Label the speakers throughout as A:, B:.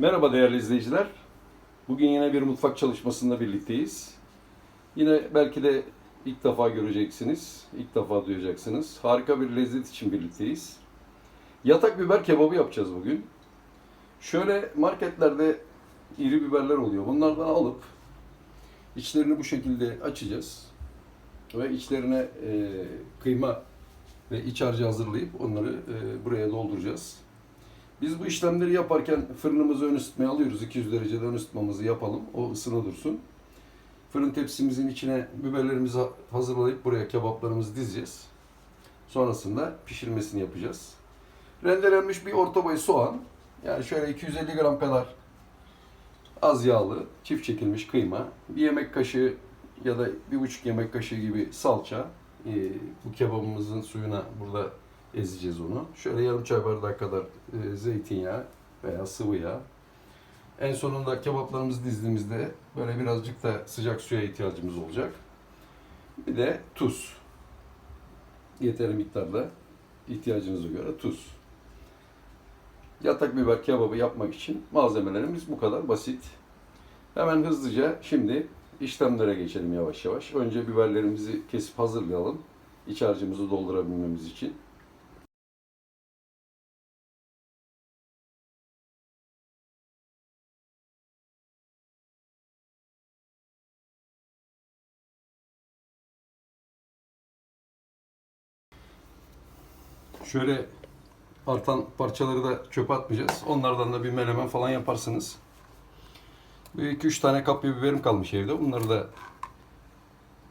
A: Merhaba değerli izleyiciler. Bugün yine bir mutfak çalışmasında birlikteyiz. Yine belki de ilk defa göreceksiniz, ilk defa duyacaksınız. Harika bir lezzet için birlikteyiz. Yatak biber kebabı yapacağız bugün. Şöyle marketlerde iri biberler oluyor. Bunlardan alıp içlerini bu şekilde açacağız. Ve içlerine e, kıyma ve iç harcı hazırlayıp onları e, buraya dolduracağız. Biz bu işlemleri yaparken fırınımızı ön ısıtmaya alıyoruz. 200 derecede ön ısıtmamızı yapalım. O ısına dursun. Fırın tepsimizin içine biberlerimizi ha- hazırlayıp buraya kebaplarımızı dizeceğiz. Sonrasında pişirmesini yapacağız. Rendelenmiş bir orta boy soğan. Yani şöyle 250 gram kadar az yağlı, çift çekilmiş kıyma. Bir yemek kaşığı ya da bir buçuk yemek kaşığı gibi salça. Ee, bu kebabımızın suyuna burada ezeceğiz onu. Şöyle yarım çay bardağı kadar e, zeytinyağı veya sıvı yağ. En sonunda kebaplarımızı dizdiğimizde böyle birazcık da sıcak suya ihtiyacımız olacak. Bir de tuz. Yeteri miktarda ihtiyacınıza göre tuz. Yatak biber kebabı yapmak için malzemelerimiz bu kadar basit. Hemen hızlıca şimdi işlemlere geçelim yavaş yavaş. Önce biberlerimizi kesip hazırlayalım. İç harcımızı doldurabilmemiz için. Şöyle artan parçaları da çöpe atmayacağız. Onlardan da bir menemen falan yaparsınız. Bu 2-3 tane kapya biberim kalmış evde. Bunları da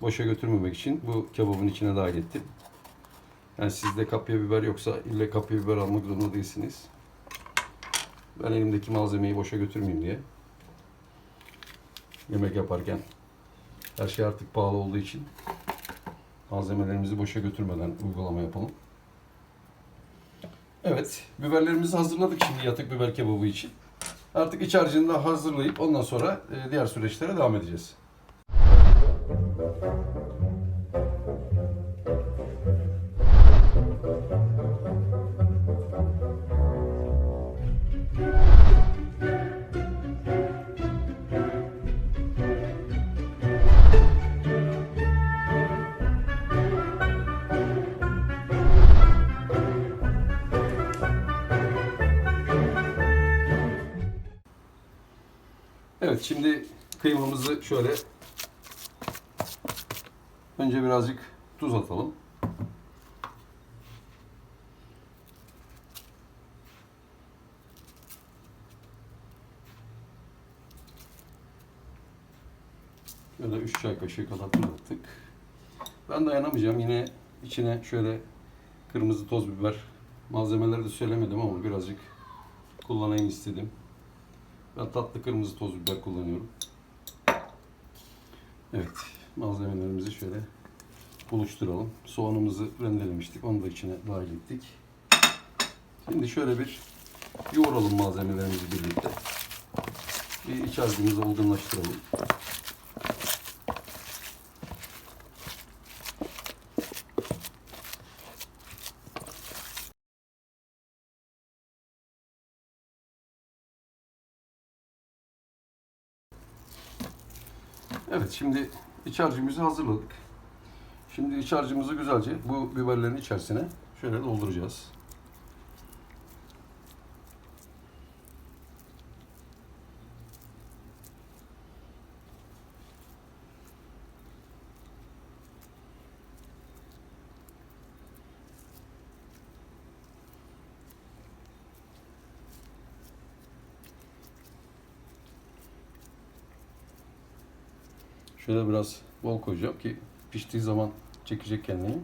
A: boşa götürmemek için bu kebabın içine dahil ettim. Yani sizde kapya biber yoksa ille kapya biber almak zorunda değilsiniz. Ben elimdeki malzemeyi boşa götürmeyeyim diye. Yemek yaparken her şey artık pahalı olduğu için malzemelerimizi boşa götürmeden uygulama yapalım. Evet, biberlerimizi hazırladık şimdi yatık biber kebabı için. Artık iç harcını da hazırlayıp ondan sonra e, diğer süreçlere devam edeceğiz. Evet, şimdi kıymamızı şöyle önce birazcık tuz atalım. Şöyle 3 çay kaşığı kadar tuz attık. Ben dayanamayacağım. Yine içine şöyle kırmızı toz biber malzemeleri de söylemedim ama birazcık kullanayım istedim. Ben tatlı kırmızı toz biber kullanıyorum. Evet, malzemelerimizi şöyle buluşturalım. Soğanımızı rendelemiştik, onu da içine dahil ettik. Şimdi şöyle bir yoğuralım malzemelerimizi birlikte. Bir iç harcımızı olgunlaştıralım. Evet şimdi iç harcımızı hazırladık. Şimdi iç harcımızı güzelce bu biberlerin içerisine şöyle dolduracağız. Şöyle biraz bol koyacağım ki piştiği zaman çekecek kendini.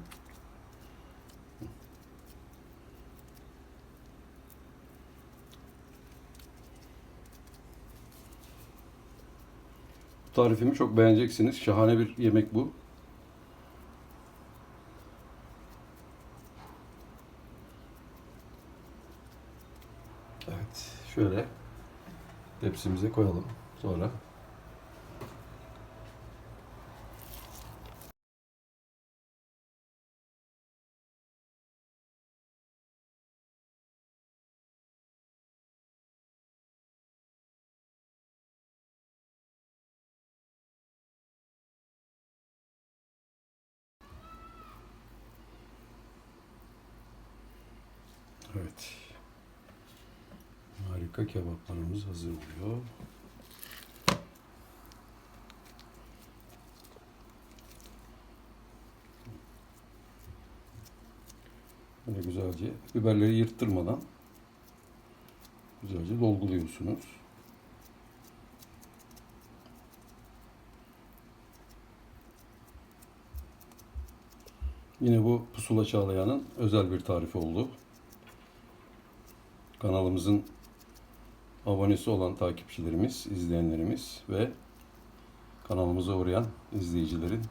A: Tarifimi çok beğeneceksiniz. Şahane bir yemek bu. Evet, şöyle tepsimize koyalım. Sonra Evet. Harika kebaplarımız hazır oluyor. Böyle güzelce biberleri yırttırmadan güzelce dolguluyorsunuz. Yine bu Pusula Çağlayan'ın özel bir tarifi oldu. Kanalımızın abonesi olan takipçilerimiz, izleyenlerimiz ve kanalımıza uğrayan izleyicilerin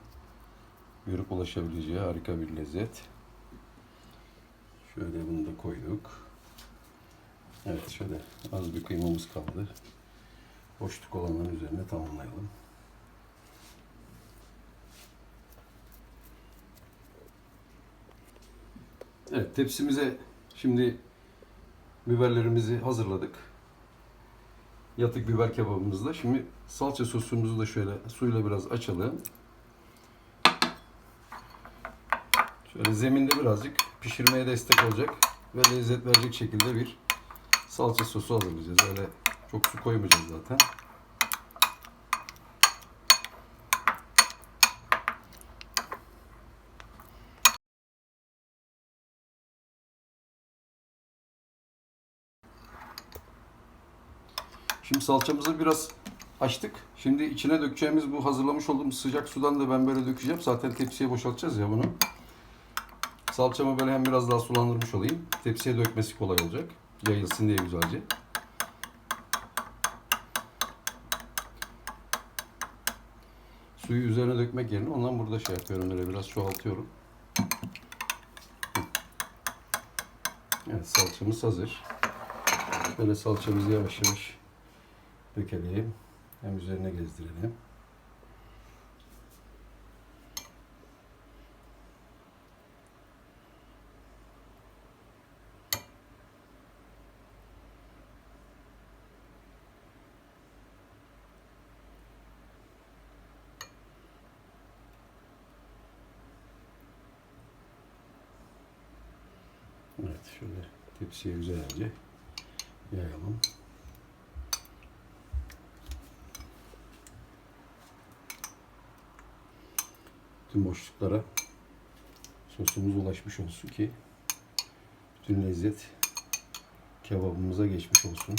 A: görüp ulaşabileceği harika bir lezzet. Şöyle bunu da koyduk. Evet şöyle az bir kıymamız kaldı. Boşluk olanların üzerine tamamlayalım. Evet tepsimize şimdi biberlerimizi hazırladık. Yatık biber kebabımızda. Şimdi salça sosumuzu da şöyle suyla biraz açalım. Şöyle zeminde birazcık pişirmeye destek olacak ve lezzet verecek şekilde bir salça sosu hazırlayacağız. Öyle çok su koymayacağız zaten. Şimdi salçamızı biraz açtık. Şimdi içine dökeceğimiz bu hazırlamış olduğumuz sıcak sudan da ben böyle dökeceğim. Zaten tepsiye boşaltacağız ya bunu. Salçamı böyle hem biraz daha sulandırmış olayım. Tepsiye dökmesi kolay olacak. Yayılsın diye güzelce. Suyu üzerine dökmek yerine ondan burada şey yapıyorum. Böyle biraz çoğaltıyorum. Evet salçamız hazır. Böyle salçamızı yavaş yavaş dökelim. Hem üzerine gezdirelim. Evet şöyle tepsiye güzelce yayalım. Tüm boşluklara sosumuz ulaşmış olsun ki bütün lezzet kebabımıza geçmiş olsun.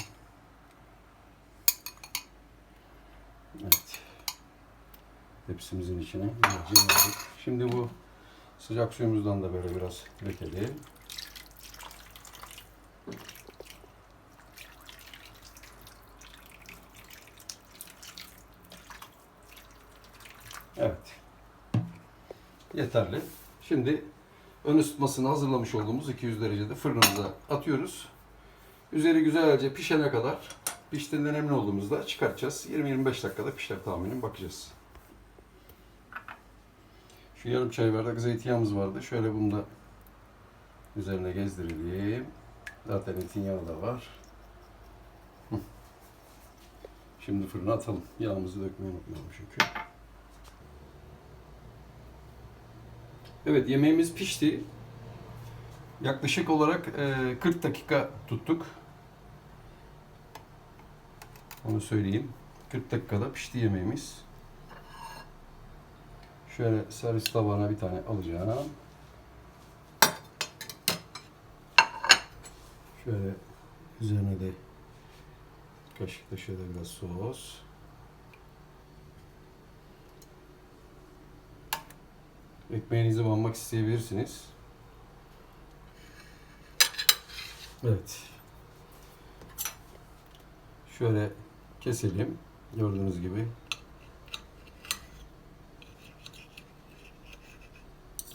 A: Evet. Tepsimizin içine yaydık. Şimdi bu sıcak suyumuzdan da böyle biraz dökelim. Evet. Yeterli. Şimdi ön ısıtmasını hazırlamış olduğumuz 200 derecede fırınımıza atıyoruz. Üzeri güzelce pişene kadar piştiğinden emin olduğumuzda çıkartacağız. 20-25 dakikada pişer tahminim bakacağız. Şu yarım çay bardak zeytinyağımız vardı. Şöyle bunu da üzerine gezdirelim. Zaten zeytinyağı da var. Şimdi fırına atalım. Yağımızı dökmeyi unutmayalım çünkü. Evet yemeğimiz pişti. Yaklaşık olarak e, 40 dakika tuttuk. Onu söyleyeyim. 40 dakikada pişti yemeğimiz. Şöyle servis tabağına bir tane alacağım. Şöyle üzerine de kaşıkla şöyle biraz sos. Ekmeğinizi banmak isteyebilirsiniz. Evet. Şöyle keselim. Gördüğünüz gibi.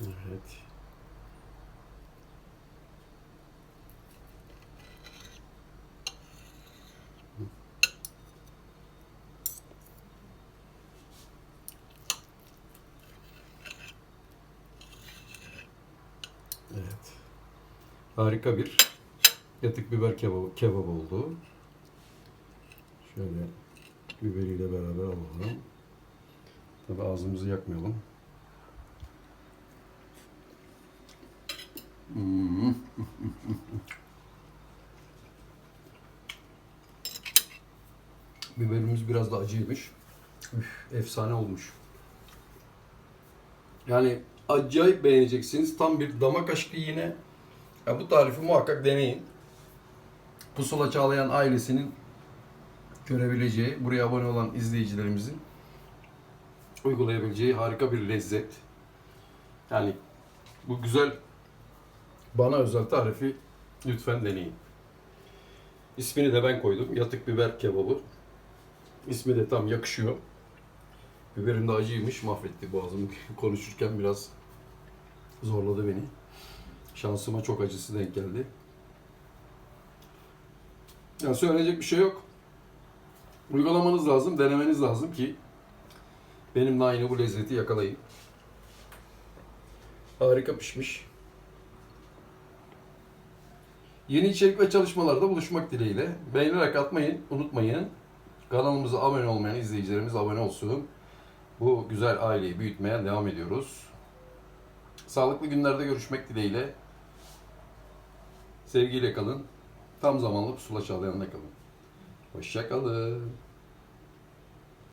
A: Evet. harika bir yatık biber kebabı, kebap oldu. Şöyle biberiyle beraber alalım. Tabi ağzımızı yakmayalım. Hmm. Biberimiz biraz da acıymış. Üf, efsane olmuş. Yani acayip beğeneceksiniz. Tam bir damak aşkı yine ya bu tarifi muhakkak deneyin. Pusula Çağlayan ailesinin görebileceği, buraya abone olan izleyicilerimizin uygulayabileceği harika bir lezzet. Yani bu güzel bana özel tarifi lütfen deneyin. İsmini de ben koydum. Yatık biber kebabı. İsmi de tam yakışıyor. Biberim de acıymış. Mahvetti boğazımı. Konuşurken biraz zorladı beni. Şansıma çok acısı denk geldi. Yani söyleyecek bir şey yok. Uygulamanız lazım, denemeniz lazım ki benimle aynı bu lezzeti yakalayın. Harika pişmiş. Yeni içerik ve çalışmalarda buluşmak dileğiyle. Beğenerek atmayın, unutmayın. Kanalımıza abone olmayan izleyicilerimiz abone olsun. Bu güzel aileyi büyütmeye devam ediyoruz. Sağlıklı günlerde görüşmek dileğiyle. Sevgiyle kalın. Tam zamanlı pusula çağlayanla kalın. Hoşça kalın.